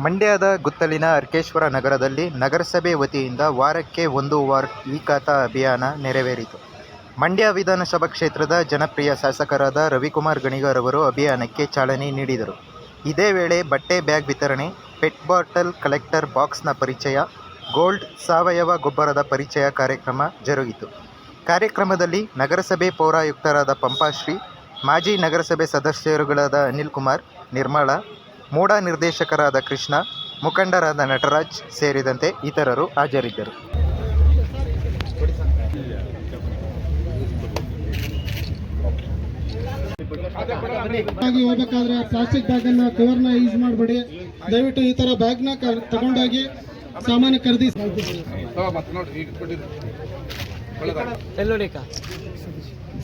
ಮಂಡ್ಯದ ಗುತ್ತಲಿನ ಅರ್ಕೇಶ್ವರ ನಗರದಲ್ಲಿ ನಗರಸಭೆ ವತಿಯಿಂದ ವಾರಕ್ಕೆ ಒಂದು ವಾರ್ ಈ ಅಭಿಯಾನ ನೆರವೇರಿತು. ಮಂಡ್ಯ ವಿಧಾನಸಭಾ ಕ್ಷೇತ್ರದ ಜನಪ್ರಿಯ ಶಾಸಕರಾದ ರವಿಕುಮಾರ್ ಗಣಿಗಾರ್ ಅವರು ಅಭಿಯಾನಕ್ಕೆ ಚಾಲನೆ ನೀಡಿದರು. ಇದೇ ವೇಳೆ ಬಟ್ಟೆ ಬ್ಯಾಗ್ ವಿತರಣೆ, ಪೆಟ್ ಬಾಟಲ್ ಕಲೆಕ್ಟರ್ ಬಾಕ್ಸ್ನ ಪರಿಚಯ, ಗೋಲ್ಡ್ ಸಾವಯವ ಗೊಬ್ಬರದ ಪರಿಚಯ ಕಾರ್ಯಕ್ರಮ ಜರುಗಿತು. ಕಾರ್ಯಕ್ರಮದಲ್ಲಿ ನಗರಸಭೆ ಪೌರಾಯುಕ್ತರಾದ ಪಂಪಾಶ್ರೀ, ಮಾಜಿ ನಗರಸಭೆ ಸದಸ್ಯರುಗಳಾದ ಅನಿಲ್ ಕುಮಾರ್ ನಿರ್ಮಳಾ ಮೂಡ ನಿರ್ದೇಶಕರಾದ ಕೃಷ್ಣ ಮುಖಂಡರಾದ ನಟರಾಜ್ ಸೇರಿದಂತೆ ಇತರರು ಹಾಜರಿದ್ದರು. ಹೋಗ್ಬೇಕಾದ್ರೆ ಪ್ಲಾಸ್ಟಿಕ್ ಬ್ಯಾಗ್ ಅನ್ನ ಕವರ್ನ ಯೂಸ್ ಮಾಡಬೇಡಿ. ದಯವಿಟ್ಟು ಈ ತರ ಬ್ಯಾಗ್ನ ಕ- ತಗೊಂಡೋಗಿ ಸಾಮಾನ್ಯ ಖರೀದಿ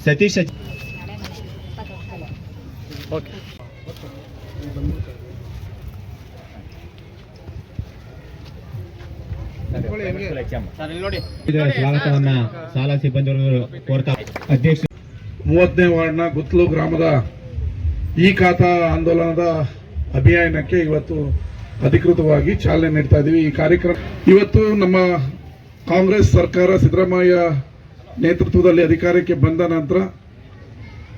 ಸತೀಶ್ ಇದರ ಸ್ವಾಗತವನ್ನ ಶಾಲಾ ಸಿಬ್ಬಂದಿಗಳು ಕೋರ್ತಾ ಅಧ್ಯಕ್ಷ ಮೂವತ್ತನೇ ವಾರ್ಡ್ನ ಗುತ್ಲು ಗ್ರಾಮದ ಈ ಖಾತಾ ಆಂದೋಲನದ ಅಭಿಯಾನಕ್ಕೆ ಇವತ್ತು ಅಧಿಕೃತವಾಗಿ ಚಾಲನೆ ನೀಡ್ತಾ ಇದ್ದೀವಿ ಈ ಕಾರ್ಯಕ್ರಮ ಇವತ್ತು ನಮ್ಮ ಕಾಂಗ್ರೆಸ್ ಸರ್ಕಾರ ಸಿದ್ದರಾಮಯ್ಯ ನೇತೃತ್ವದಲ್ಲಿ ಅಧಿಕಾರಕ್ಕೆ ಬಂದ ನಂತರ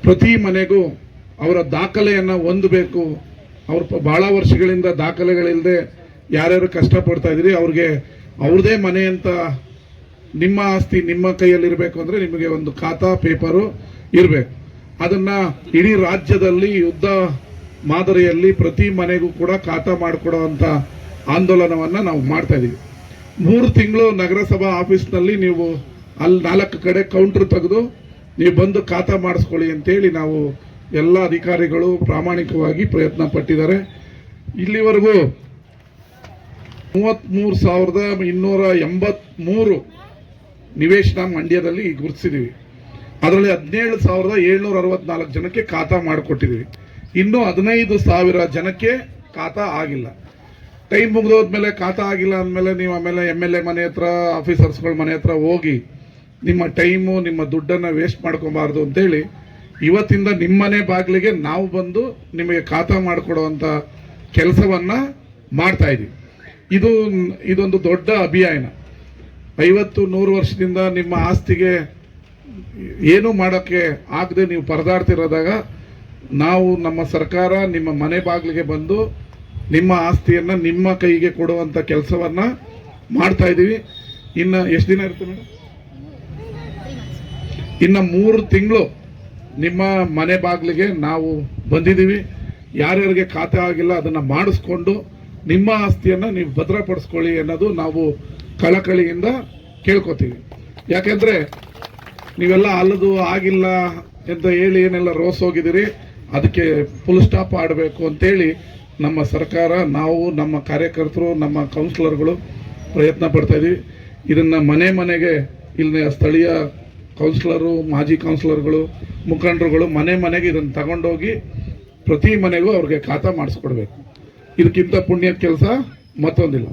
ಪ್ರತಿ ಮನೆಗೂ ಅವರ ದಾಖಲೆಯನ್ನು ಹೊಂದಬೇಕು. ಅವ್ರು ಪ- ಬಹಳ ವರ್ಷಗಳಿಂದ ದಾಖಲೆಗಳಿಲ್ಲದೆ ಯಾರ್ಯಾರು ಕಷ್ಟಪಡ್ತಾ ಇದ್ದೀರಿ ಅವ್ರಿಗೆ ಅವ್ರದೇ ಮನೆ ಅಂತ ನಿಮ್ಮ ಆಸ್ತಿ ನಿಮ್ಮ ಕೈಯಲ್ಲಿರಬೇಕು ಅಂದರೆ ನಿಮಗೆ ಒಂದು ಖಾತಾ, ಪೇಪರು ಇರಬೇಕು. ಅದನ್ನು ಇಡೀ ರಾಜ್ಯದಲ್ಲಿ ಯುದ್ಧ ಮಾದರಿಯಲ್ಲಿ ಪ್ರತಿ ಮನೆಗೂ ಕೂಡ ಖಾತಾ ಮಾಡಿಕೊಡೋವಂಥ ಆಂದೋಲನವನ್ನು ನಾವು ಮಾಡ್ತಾ ಇದ್ದೀವಿ ಮೂರು ತಿಂಗಳು ನಗರಸಭಾ ಆಫೀಸ್ನಲ್ಲಿ ನೀವು ಅಲ್ಲಿ ನಾಲ್ಕು ಕಡೆ ಕೌಂಟ್ರ್ ತೆಗೆದು ನೀವು ಬಂದು ಖಾತಾ ಮಾಡಿಸ್ಕೊಳ್ಳಿ ಅಂತೇಳಿ ನಾವು ಎಲ್ಲ ಅಧಿಕಾರಿಗಳು ಪ್ರಾಮಾಣಿಕವಾಗಿ ಪ್ರಯತ್ನ ಪಟ್ಟಿದ್ದಾರೆ. ಇಲ್ಲಿವರೆಗೂ ಮೂವತ್ತ್ಮೂರು ಸಾವಿರದ ಇನ್ನೂರ ಎಂಬತ್ತ್ಮೂರು ನಿವೇಶನ ಮಂಡ್ಯದಲ್ಲಿ ಗುರುತಿಸಿದ್ದೀವಿ ಅದರಲ್ಲಿ ಹದಿನೇಳು ಸಾವಿರದ ಏಳ್ನೂರ ಅರವತ್ನಾಲ್ಕು ಜನಕ್ಕೆ ಖಾತಾ ಮಾಡಿಕೊಟ್ಟಿದ್ದೀವಿ ಇನ್ನೂ ಹದಿನೈದು ಸಾವಿರ ಜನಕ್ಕೆ ಖಾತಾ ಆಗಿಲ್ಲ. ಟೈಮ್ ಮುಗಿದೋದ್ಮೇಲೆ ಖಾತಾ ಆಗಿಲ್ಲ ಅಂದಮೇಲೆ ನೀವು ಆಮೇಲೆ ಎಂ ಎಲ್ ಎ ಮನೆ ಹತ್ರ ಆಫೀಸರ್ಸ್ಗಳ ಮನೆ ಹತ್ರ ಹೋಗಿ ನಿಮ್ಮ ಟೈಮು ನಿಮ್ಮ ದುಡ್ಡನ್ನು ವೇಸ್ಟ್ ಮಾಡ್ಕೊಬಾರ್ದು ಅಂತೇಳಿ ಇವತ್ತಿಂದ ನಿಮ್ಮನೆ ಬಾಗಿಲಿಗೆ ನಾವು ಬಂದು ನಿಮಗೆ ಖಾತಾ ಮಾಡಿಕೊಡುವಂಥ ಕೆಲಸವನ್ನು ಮಾಡ್ತಾ ಇದ್ದೀವಿ ಇದು ಇದೊಂದು ದೊಡ್ಡ ಅಭಿಯಾನ. ಐವತ್ತು, ನೂರು ವರ್ಷದಿಂದ ನಿಮ್ಮ ಆಸ್ತಿಗೆ ಏನು ಮಾಡೋಕ್ಕೆ ಆಗದೆ ನೀವು ಪರದಾಡ್ತಿರೋದಾಗ ನಾವು ನಮ್ಮ ಸರ್ಕಾರ ನಿಮ್ಮ ಮನೆ ಬಾಗಿಲಿಗೆ ಬಂದು ನಿಮ್ಮ ಆಸ್ತಿಯನ್ನು ನಿಮ್ಮ ಕೈಗೆ ಕೊಡುವಂಥ ಕೆಲಸವನ್ನು ಮಾಡ್ತಾ ಇದ್ದೀವಿ. ಇನ್ನು ಎಷ್ಟು ದಿನ ಇರುತ್ತೆ ಮೇಡಮ್ ಇನ್ನು ಮೂರು ತಿಂಗಳು ನಿಮ್ಮ ಮನೆ ಬಾಗಿಲಿಗೆ ನಾವು ಬಂದಿದ್ದೀವಿ. ಯಾರ್ಯಾರಿಗೆ ಖಾತೆ ಆಗಿಲ್ಲ ಅದನ್ನು ಮಾಡಿಸ್ಕೊಂಡು ನಿಮ್ಮ ಆಸ್ತಿಯನ್ನು ನೀವು ಭದ್ರಪಡಿಸ್ಕೊಳ್ಳಿ ಅನ್ನೋದು ನಾವು ಕಳಕಳಿಯಿಂದ ಕೇಳ್ಕೊತೀವಿ. ಯಾಕೆಂದರೆ ನೀವೆಲ್ಲ ಅಲ್ಲದು ಆಗಿಲ್ಲ ಅಂತ ಹೇಳಿ ಏನೆಲ್ಲ ರೋಸ್ ಹೋಗಿದ್ದೀರಿ, ಅದಕ್ಕೆ ಫುಲ್ ಸ್ಟಾಪ್ ಆಡಬೇಕು ಅಂತೇಳಿ ನಮ್ಮ ಸರ್ಕಾರ, ನಾವು, ನಮ್ಮ ಕಾರ್ಯಕರ್ತರು, ನಮ್ಮ ಕೌನ್ಸಿಲರ್ಗಳು ಪ್ರಯತ್ನ ಪಡ್ತಾ ಇದೀವಿ. ಇದನ್ನು ಮನೆ ಮನೆಗೆ, ಇಲ್ಲಿನ ಸ್ಥಳೀಯ ಕೌನ್ಸಿಲರು ಮಾಜಿ ಕೌನ್ಸಿಲರ್ಗಳು ಮುಖಂಡರುಗಳು ಮನೆ ಮನೆಗೆ ಇದನ್ನು ತಗೊಂಡೋಗಿ ಪ್ರತಿ ಮನೆಗೂ ಅವ್ರಿಗೆ ಖಾತಾ ಮಾಡಿಸ್ಕೊಡ್ಬೇಕು. ಇದಕ್ಕಿಂತ ಪುಣ್ಯದ ಕೆಲಸ ಮತ್ತೊಂದಿಲ್ಲ.